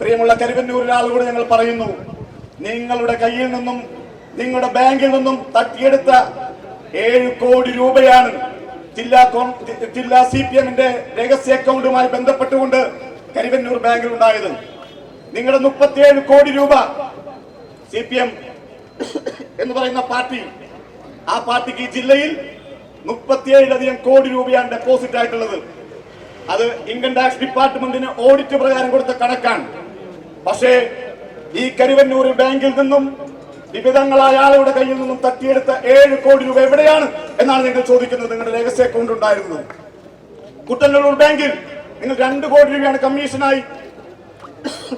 പ്രിയമുള്ള കരുവന്നൂരിലെ ആളുകളോട് ഞങ്ങൾ പറയുന്നു നിങ്ങളുടെ കയ്യിൽ നിന്നും നിങ്ങളുടെ ബാങ്കിൽ നിന്നും തട്ടിയെടുത്ത ഏഴ് കോടി രൂപയാണ് ജില്ലാ ജില്ലാ സി പി എമ്മിന്റെ രഹസ്യ അക്കൗണ്ടുമായി ബന്ധപ്പെട്ടുകൊണ്ട് കരുവന്നൂർ ബാങ്കിൽ ഉണ്ടായത് നിങ്ങളുടെ മുപ്പത്തിയേഴ് കോടി രൂപ സി പി എം എന്ന് പറയുന്ന പാർട്ടി ആ പാർട്ടിക്ക് ജില്ലയിൽ മുപ്പത്തിയേഴിലധികം കോടി രൂപയാണ് ഡെപ്പോസിറ്റ് ആയിട്ടുള്ളത്. അത് ഇൻകം ടാക്സ് ഡിപ്പാർട്ട്മെന്റിന് ഓഡിറ്റ് പ്രകാരം കൊടുത്ത കണക്കാണ്. പക്ഷേ ഈ കരുവന്നൂർ ബാങ്കിൽ നിന്നും വിവിധങ്ങളായ ആളുകളുടെ കയ്യിൽ നിന്നും തട്ടിയെടുത്ത ഏഴ് കോടി രൂപ എവിടെയാണ് എന്നാണ് നിങ്ങൾ ചോദിക്കുന്നത് നിങ്ങളുടെ രഹസ്യ അക്കൗണ്ട് ഉണ്ടായിരുന്നത്. കുട്ടന്നൂർ ബാങ്കിൽ നിങ്ങൾ രണ്ട് കോടി രൂപയാണ് കമ്മീഷനായി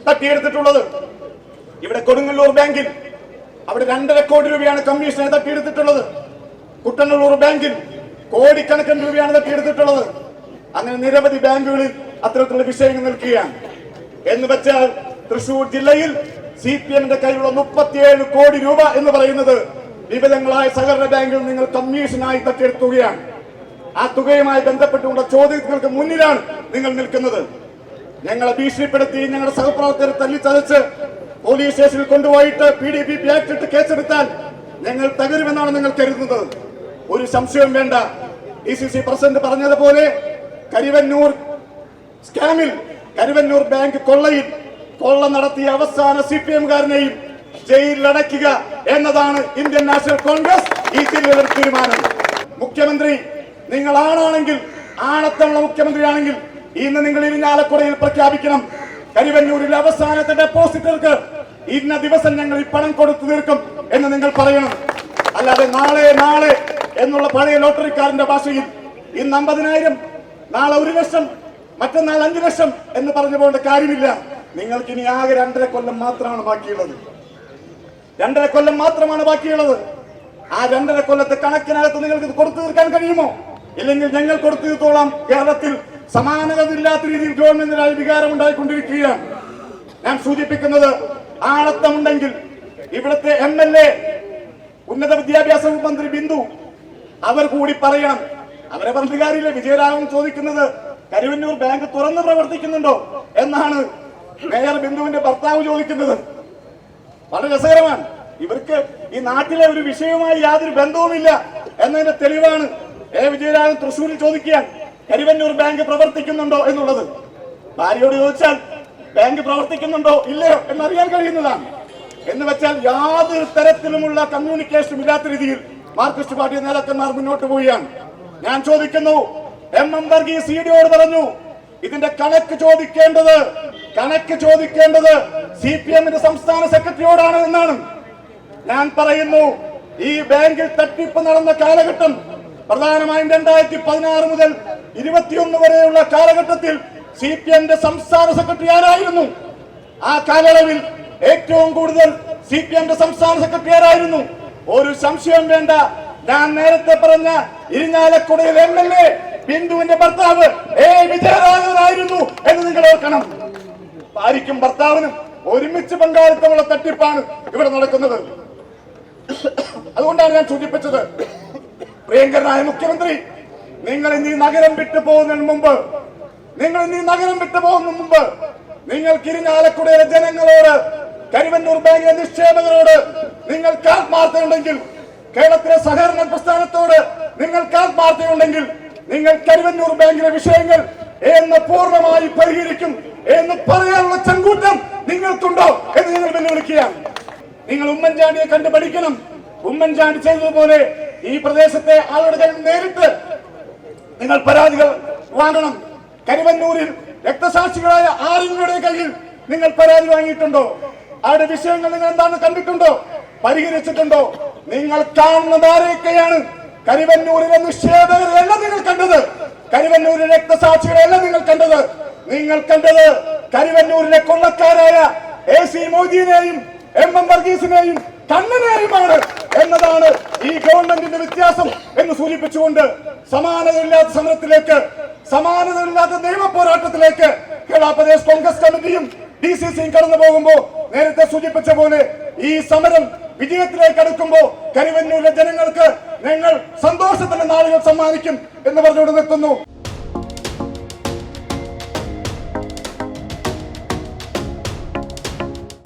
തട്ടിയെടുത്തിട്ടുള്ളത്. ഇവിടെ കൊടുങ്ങല്ലൂർ ബാങ്കിൽ അവിടെ രണ്ടര കോടി രൂപയാണ് കമ്മീഷനായി തട്ടിയെടുത്തിട്ടുള്ളത്. കുട്ടനല്ലൂർ ബാങ്കിൽ കോടിക്കണക്കിന് രൂപയാണ് തട്ടിയെടുത്തിട്ടുള്ളത്. അങ്ങനെ നിരവധി ബാങ്കുകളിൽ അത്തരത്തിലുള്ള വിഷയങ്ങൾ നിൽക്കുകയാണ്. എന്ന് വെച്ചാൽ തൃശൂർ ജില്ലയിൽ സി പി എമ്മിന്റെ കയ്യിലുള്ള മുപ്പത്തിയേഴ് കോടി രൂപ എന്ന് പറയുന്നത് വിവിധങ്ങളായ സഹകരണ ബാങ്കിൽ നിങ്ങൾ കമ്മീഷനായി തട്ടിയെടുത്തുകയാണ് ആ തുകയുമായി ബന്ധപ്പെട്ടുകൊണ്ട് ചോദ്യങ്ങൾക്ക് മുന്നിലാണ് നിങ്ങൾ നിൽക്കുന്നത്. ഞങ്ങളെ ഭീഷണിപ്പെടുത്തി ഞങ്ങളുടെ സഹപ്രവർത്തകരെ തല്ലിച്ചതച്ച് പോലീസ് സ്റ്റേഷനിൽ കൊണ്ടുപോയിട്ട് P D P P act ഇട്ട് കേസെടുത്താൽ ഞങ്ങൾ തകരുമെന്നാണ് നിങ്ങൾ കരുതുന്നത്. ഒരു സംശയവും വേണ്ട. ഡി സി സി പ്രസിഡന്റ് പറഞ്ഞതുപോലെ കരിവന്നൂർ സ്കാമിൽ കരുവന്നൂർ ബാങ്ക് കൊള്ളയിൽ കൊള്ള നടത്തിയ അവസാന സി പി എംകാരനെയും ജയിലിലടയ്ക്കുക എന്നതാണ് ഇന്ത്യൻ നാഷണൽ കോൺഗ്രസ് ഈ ജില്ലയുടെ തീരുമാനം. മുഖ്യമന്ത്രി നിങ്ങൾ ആണാണെങ്കിൽ ആണത്തമുള്ള മുഖ്യമന്ത്രിയാണെങ്കിൽ ഇന്ന് നിങ്ങൾ ഇരിഞ്ഞാലക്കുടയിൽ പ്രഖ്യാപിക്കണം. കരിവന്നൂരിലെ അവസാനത്തെ ഡെപ്പോസിറ്റർക്ക് ഇന്ന ദിവസം ഞങ്ങൾ ഈ പണം കൊടുത്തു തീർക്കും എന്ന് നിങ്ങൾ പറയണം. അല്ലാതെ നാളെ നാളെ എന്നുള്ള പഴയ ലോട്ടറിക്കാരന്റെ ഭാഷയിൽ ഇന്ന് അമ്പതിനായിരം നാളെ ഒരു ലക്ഷം മറ്റന്നാൾ അഞ്ചു ലക്ഷം എന്ന് പറഞ്ഞു പോകേണ്ട കാര്യമില്ല. നിങ്ങൾക്ക് ഇനി ആകെ രണ്ടര കൊല്ലം മാത്രമാണ് ബാക്കിയുള്ളത്. രണ്ടര കൊല്ലം മാത്രമാണ് ബാക്കിയുള്ളത്. ആ രണ്ടര കൊല്ലത്തെ കണക്കിനകത്ത് നിങ്ങൾക്ക് കൊടുത്തു തീർക്കാൻ കഴിയുമോ? ഇല്ലെങ്കിൽ ഞങ്ങൾ കൊടുത്തു തീർത്തോളാം. കേരളത്തിൽ സമാനതയില്ലാത്ത രീതിയിൽ ഗവൺമെന്റിനായി വികാരം ഉണ്ടായിക്കൊണ്ടിരിക്കുകയാണ് ഞാൻ സൂചിപ്പിക്കുന്നത് ആളത്തമുണ്ടെങ്കിൽ ഇവിടുത്തെ എം എൽ എ ഉന്നത വിദ്യാഭ്യാസ മന്ത്രി ബിന്ദു അവർ കൂടി പറയണം. അവരെ പറഞ്ഞ വിജയരാഘവൻ ചോദിക്കുന്നത് കരുവന്നൂർ ബാങ്ക് തുറന്ന് പ്രവർത്തിക്കുന്നുണ്ടോ എന്നാണ്. മേയർ ബിന്ദുവിന്റെ ഭർത്താവ് ചോദിക്കുന്നത്. വളരെ രസകരമാണ്. ഇവർക്ക് ഈ നാട്ടിലെ ഒരു വിഷയവുമായി യാതൊരു ബന്ധവുമില്ല എന്നതിന്റെ തെളിവാണ് എ വിജയരാജൻ തൃശ്ശൂരിൽ ചോദിക്കുകയാണ്. കരുവന്നൂർ ബാങ്ക് പ്രവർത്തിക്കുന്നുണ്ടോ എന്നുള്ളത്. ഭാര്യയോട് ചോദിച്ചാൽ ബാങ്ക് പ്രവർത്തിക്കുന്നുണ്ടോ ഇല്ലയോ എന്നറിയാൻ കഴിയുന്നതാണ്. എന്ന് വെച്ചാൽ യാതൊരു തരത്തിലുമുള്ള കമ്മ്യൂണിക്കേഷനും ഇല്ലാത്ത രീതിയിൽ മാർക്സിസ്റ്റ് പാർട്ടി നേതാക്കന്മാർ മുന്നോട്ട് പോവുകയാണ്. ഞാൻ ചോദിക്കുന്നു എം എം വർഗീസ് സി ഡിയോട് പറഞ്ഞു ഇതിന്റെ കണക്ക് ചോദിക്കേണ്ടത് കണക്ക് ചോദിക്കേണ്ടത് സി പി എമ്മിന്റെ സംസ്ഥാന സെക്രട്ടറിയോടാണ് എന്നാണ്. ഞാൻ പറയുന്നു ഈ ബാങ്കിൽ തട്ടിപ്പ് നടന്ന കാലഘട്ടം പ്രധാനമായും രണ്ടായിരത്തി പതിനാറ് മുതൽ ഇരുപത്തിയൊന്ന് വരെയുള്ള കാലഘട്ടത്തിൽ സി പി എമ്മിന്റെ സംസ്ഥാന സെക്രട്ടറി ആരായിരുന്നു? ആ കാലയളവിൽ ഏറ്റവും കൂടുതൽ സി പി എമ്മിന്റെ സംസ്ഥാന സെക്രട്ടറി ആരായിരുന്നു? ഒരു സംശയം വേണ്ട ഞാൻ നേരത്തെ പറഞ്ഞ ഇരിഞ്ഞാലക്കുടയിൽ എം എൽ എ ബിന്ദുവിന്റെ ഭർത്താവ് ഏ വിജയരാഘവനായിരുന്നു എന്ന് നിങ്ങൾ ഓർക്കണം. ഭാര്യയ്ക്കും ഭർത്താവിനും ഒരുമിച്ച് പങ്കാളിത്തമുള്ള തട്ടിപ്പാണ് ഇവിടെ നടക്കുന്നത്. അതുകൊണ്ടാണ് ഞാൻ സൂചിപ്പിച്ചത്. പ്രിയങ്കരനായ മുഖ്യമന്ത്രി നിങ്ങൾ ഇനി നഗരം വിട്ടു പോകുന്നതിന് മുമ്പ് നിങ്ങൾ ഇനി നഗരം വിട്ടു പോകുന്നതിന് മുമ്പ് നിങ്ങൾ കിരിഞ്ഞാലക്കുടയിലെ ജനങ്ങളോട് കരിവന്നൂർ ബാങ്കിലെ നിക്ഷേപകരോട് നിങ്ങൾക്ക് ആത്മാർത്ഥയുണ്ടെങ്കിൽ കേരളത്തിലെ സഹകരണ പ്രസ്ഥാനത്തോട് നിങ്ങൾക്ക് ആത്മാർത്ഥയുണ്ടെങ്കിൽ നിങ്ങൾ കരുവന്നൂർ ബാങ്കിലെ വിഷയങ്ങൾ എന്ന് പൂർണമായി പരിഹരിക്കും എന്ന് പറയാനുള്ള ചങ്കൂറ്റം നിങ്ങൾക്കുണ്ടോ എന്ന് നിങ്ങൾ വെല്ലുവിളിക്കുകയാണ്. നിങ്ങൾ ഉമ്മൻചാണ്ടിയെ കണ്ടു പഠിക്കണം. ഉമ്മൻചാണ്ടി ചെയ്തതുപോലെ ഈ പ്രദേശത്തെ ആളുകൾ നേരിട്ട് നിങ്ങൾ പരാതികൾ വാങ്ങണം. കരുവന്നൂരിൽ രക്തസാക്ഷികളായ ആരെങ്കിലും കയ്യിൽ നിങ്ങൾ പരാതി വാങ്ങിയിട്ടുണ്ടോ? അവരുടെ വിഷയങ്ങൾ നിങ്ങൾ എന്താണ് കണ്ടിട്ടുണ്ടോ? പരിഹരിച്ചിട്ടുണ്ടോ? നിങ്ങൾ കാണുന്നത് ആരെയൊക്കെയാണ്? കരുവന്നൂരിലെ നിക്ഷേപകരെയല്ല നിങ്ങൾ കണ്ടത്. കരുവന്നൂരിലെ രക്തസാക്ഷികളെയല്ല നിങ്ങൾ കണ്ടത്? നിങ്ങൾ കണ്ടത് കരുവന്നൂരിലെ കൊള്ളക്കാരായ എ സി മോദിയെയും എം എം വർഗീസിനെയും കണ്ണനെയുമാണ് എന്നതാണ് ഈ ഗവൺമെന്റിന്റെ വ്യത്യാസം എന്ന് സൂചിപ്പിച്ചുകൊണ്ട് സമാനതയില്ലാത്ത സമരത്തിലേക്ക് സമാനതയില്ലാത്ത നിയമ പോരാട്ടത്തിലേക്ക് കേരള പ്രദേശ് കോൺഗ്രസ് കമ്മിറ്റിയും ഡി സി സിയും കടന്നു പോകുമ്പോ നേരത്തെ സൂചിപ്പിച്ച പോലെ ഈ സമരം വിജയത്തിലേക്ക് അടുക്കുമ്പോൾ കരുവന്നൂരിലെ ജനങ്ങൾക്ക് ഞങ്ങൾ സന്തോഷത്തിന്റെ നാളുകൾ സമ്മാനിക്കും എന്ന് പറഞ്ഞുകൊണ്ട് നിർത്തുന്നു.